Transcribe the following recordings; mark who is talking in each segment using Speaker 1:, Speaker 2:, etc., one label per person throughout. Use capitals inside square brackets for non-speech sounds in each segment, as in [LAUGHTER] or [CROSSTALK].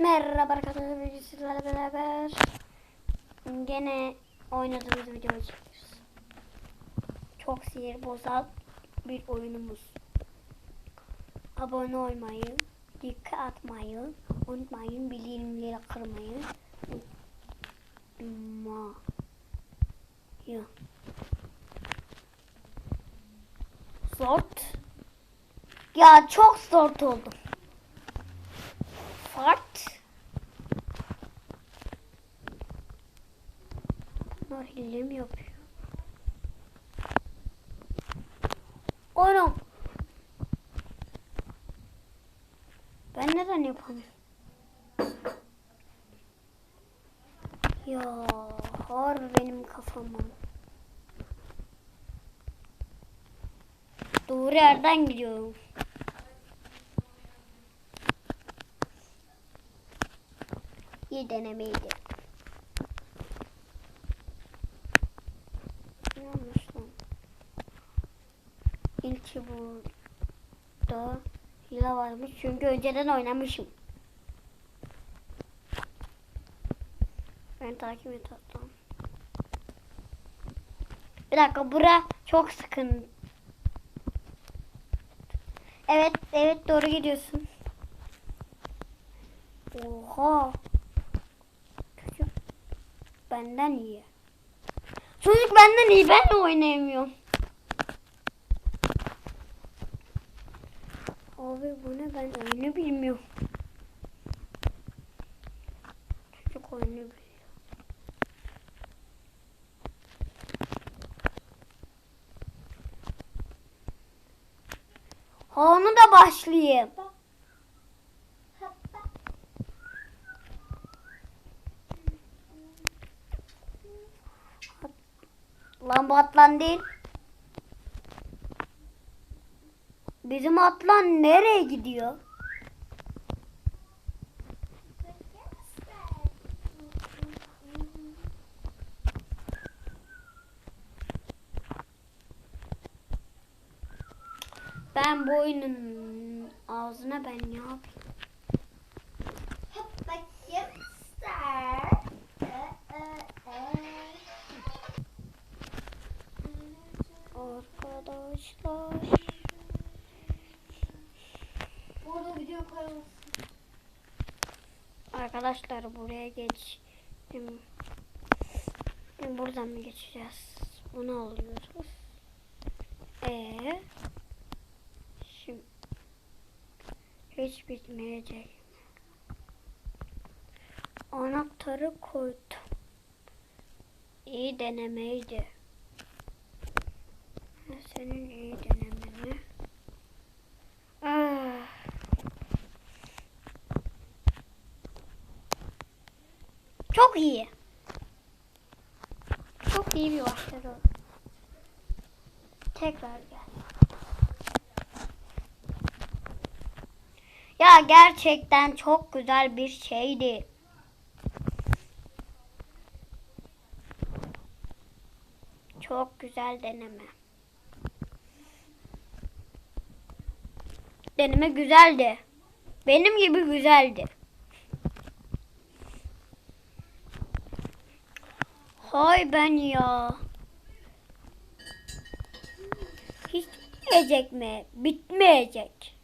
Speaker 1: Merhaba arkadaşlar bugün sizlerle beraber gene oynadığımız videoyu çekiyoruz. Çok sinir bozan bir oyunumuz. Abone olmayı, like atmayı unutmayın. Bildirimleri kırmayı unutmayın. Zort. Ya çok zor oldu. Fart. Bunlar hile mi yapıyor? Oğlum. Ben neden yapamıyorum? Ya harbi benim kafama. Doğru yerden gidiyorum. İyi denemeydi. Yanlış lan. İlki burada hile varmış çünkü önceden oynamışım. Ben takip et hatta. Bir dakika bura çok sıkın. Evet evet doğru gidiyorsun. Oha. Çocuk benden iyi. Çocuk benden iyi. Ben de oynayamıyorum. Abi bu ne? Ben oyunu bilmiyorum. Çocuk oyunu biliyor. Onu da başlayayım. Lan bu atlan değil. Bizim atlan nereye gidiyor? Ben bu oyunun ağzına ben ne yapayım? Arkadaşlar.
Speaker 2: Orada video koyalım.
Speaker 1: Arkadaşlar buraya geç. Buradan mı geçeceğiz? Bunu alıyoruz. Ee, şimdi hiç bitmeyecek. Anahtarı koydum. İyi denemeydi. Senin iyi denemeni. Çok iyi. Çok iyi bir başarı. Tekrar gel. Ya gerçekten çok güzel bir şeydi. Çok güzel deneme. Deneme güzeldi. Benim gibi güzeldi. Hay ben ya. Hiç bitmeyecek mi? Bitmeyecek.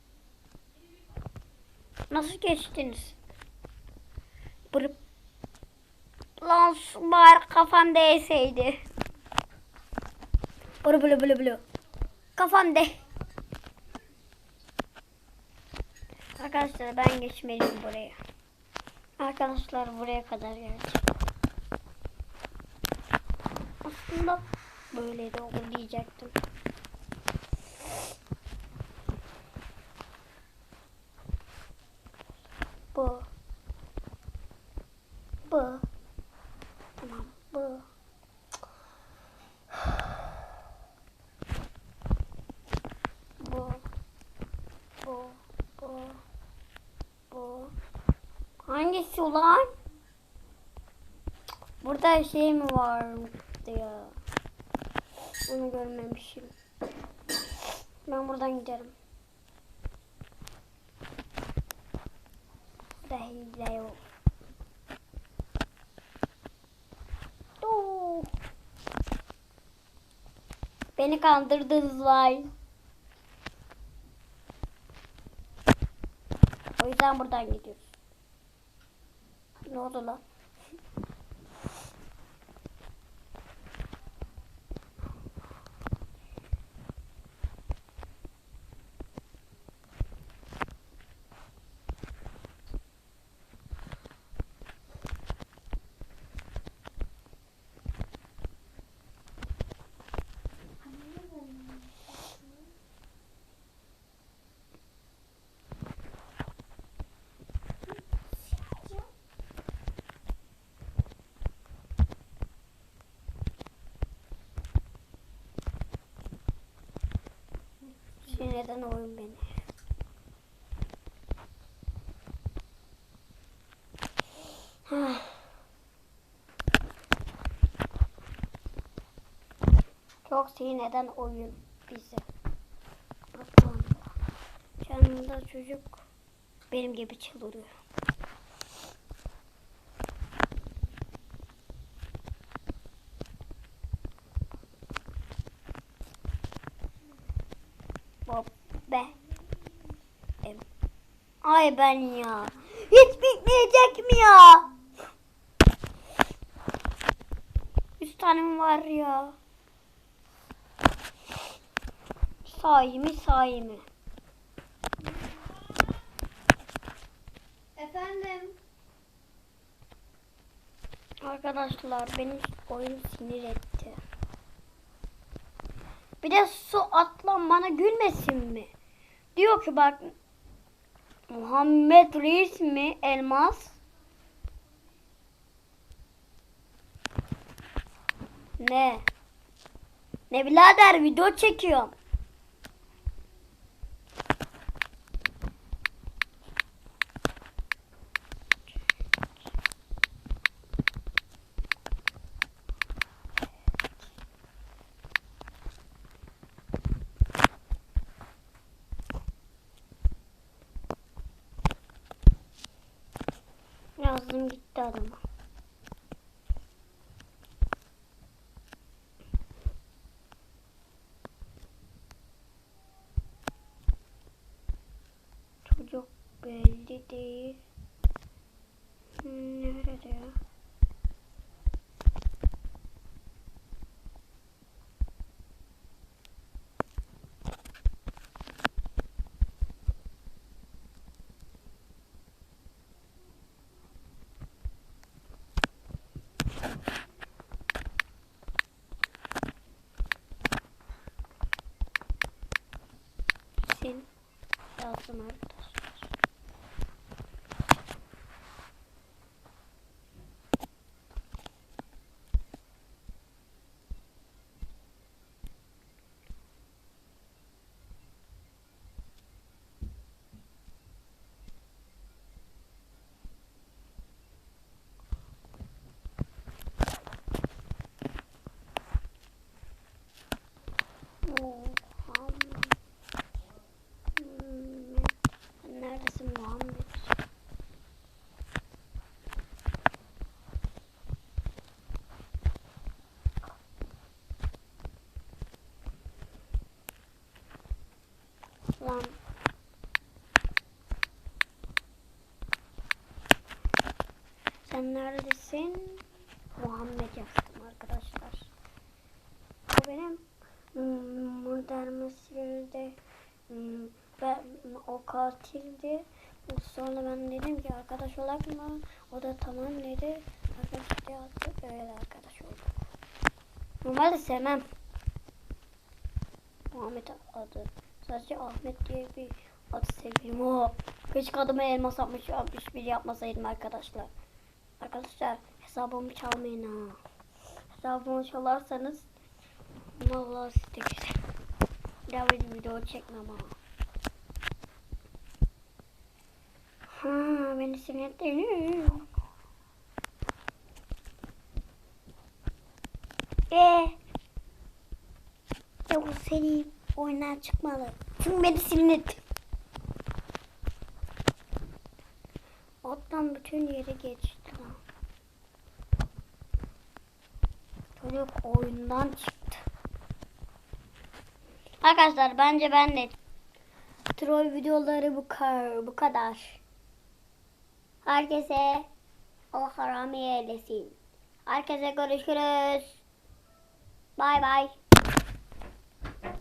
Speaker 1: Nasıl geçtiniz? Bırıp. Lan bari kafam değseydi. Bırı bırı bırı bırı. Kafam de. Arkadaşlar ben geçmeliyim buraya. Arkadaşlar buraya kadar geldim. Aslında böyle de olur diyecektim. Bu. Bu. Tamam bu. Bu. Bu. Bu. Bu. Hangisi ulan? Burada şey mi var ya? Onu görmemişim. Ben buradan giderim. Bizde hile yok. Beni kandırdınızlar. O yüzden buradan gidiyoruz. Ne oldu lan? Sinirden oyun beni. [SIGHS] Çok sinirden oyun bizi. Yanımda çocuk benim gibi çıldırıyor. Ay ben ya. Hiç bitmeyecek mi ya? Üç tane mi var ya? Sahi mi sahi mi?
Speaker 2: Efendim.
Speaker 1: Arkadaşlar benim oyun sinir etti. Bir de su atlan bana gülmesin mi? Diyor ki bak Muhammed Reis mi elmas? Ne? Ne birader video çekiyorum. Yazdım gitti adama. Çocuk belli değil. Hmm, Nerede ya? Sil. Yazdım arkadaşlar. Muhammed. Hmm, Neredesin Muhammed? Lan. Sen neredesin? Muhammed yazdım arkadaşlar. Bu benim hmm, modern Mısır'da hmm, ben o katildi. Sonra ben dedim ki arkadaş olak mı? O da tamam dedi. Arkadaş yaptı. Öyle arkadaş olduk. Normalde sevmem. Muhammed adı. Sadece Ahmet diye bir adı seviyorum. O. Keşke adımı elmas atmış, bir yapmasaydım arkadaşlar. Arkadaşlar hesabımı çalmayın ha. Hesabımı çalarsanız vallahi size güzel. Daha bir video çekmem ha. Ha beni sinirleniyor. Eee? Ya bu seri oyundan çıkmalı. Çünkü beni sinir etti. Alttan bütün yeri geçti lan. Çocuk oyundan çıktı. Arkadaşlar bence ben de troll videoları bu kadar. Bu kadar. Herkese o harami eylesin. Herkese görüşürüz. Bay bay.